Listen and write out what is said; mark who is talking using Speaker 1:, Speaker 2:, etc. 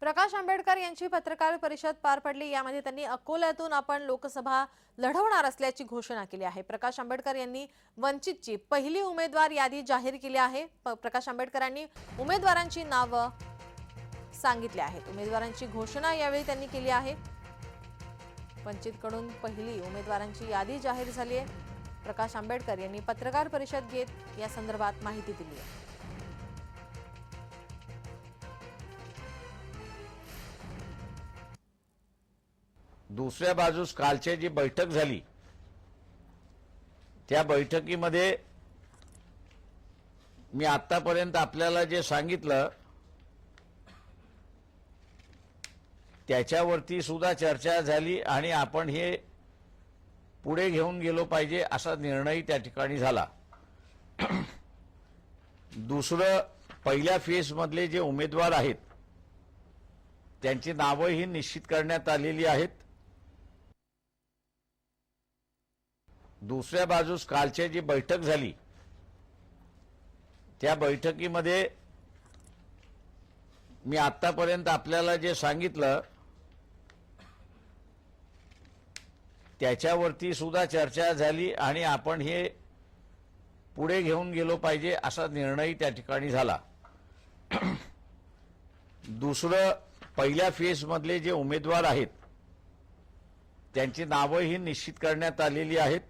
Speaker 1: प्रकाश आंबेडकर यांची पत्रकार परिषद पार पडली. यामध्ये त्यांनी अकोल्यातून आपण लोकसभा लढवणार असल्याची घोषणा केली आहे. प्रकाश आंबेडकर यांनी वंचितची पहिली उमेदवार यादी जाहीर केली आहे. प- प्रकाश आंबेडकरांनी उमेदवारांची नावं सांगितली आहेत. उमेदवारांची घोषणा यावेळी त्यांनी केली आहे. वंचितकडून पहिली उमेदवारांची यादी जाहीर झाली आहे. प्रकाश आंबेडकर यांनी पत्रकार परिषद घेत या संदर्भात माहिती दिली आहे.
Speaker 2: दुसऱ्या बाजूस कालची जी बैठक झाली त्या बैठकीमध्ये मी आतापर्यंत आपल्याला जे सांगितलं त्याच्यावरती सुद्धा चर्चा झाली आणि आपण हे पुढे घेऊन गेलो पाहिजे असा निर्णय त्या ठिकाणी झाला. दुसरं पहिल्या फेजमधले जे उमेदवार आहेत त्यांची नावंही निश्चित करण्यात आलेली आहेत. दुसऱ्या बाजूस कालची जी बैठक झाली त्या बैठकीमध्ये मी आतापर्यंत आपल्याला जे सांगितलं त्याच्यावरती सुद्धा चर्चा झाली आणि आपण हे पुढे घेऊन गेलो पाहिजे असा निर्णय त्या ठिकाणी झाला. दुसरं पहिल्या फेजमधले जे उमेदवार आहेत त्यांची नावंही निश्चित करण्यात आलेली आहेत.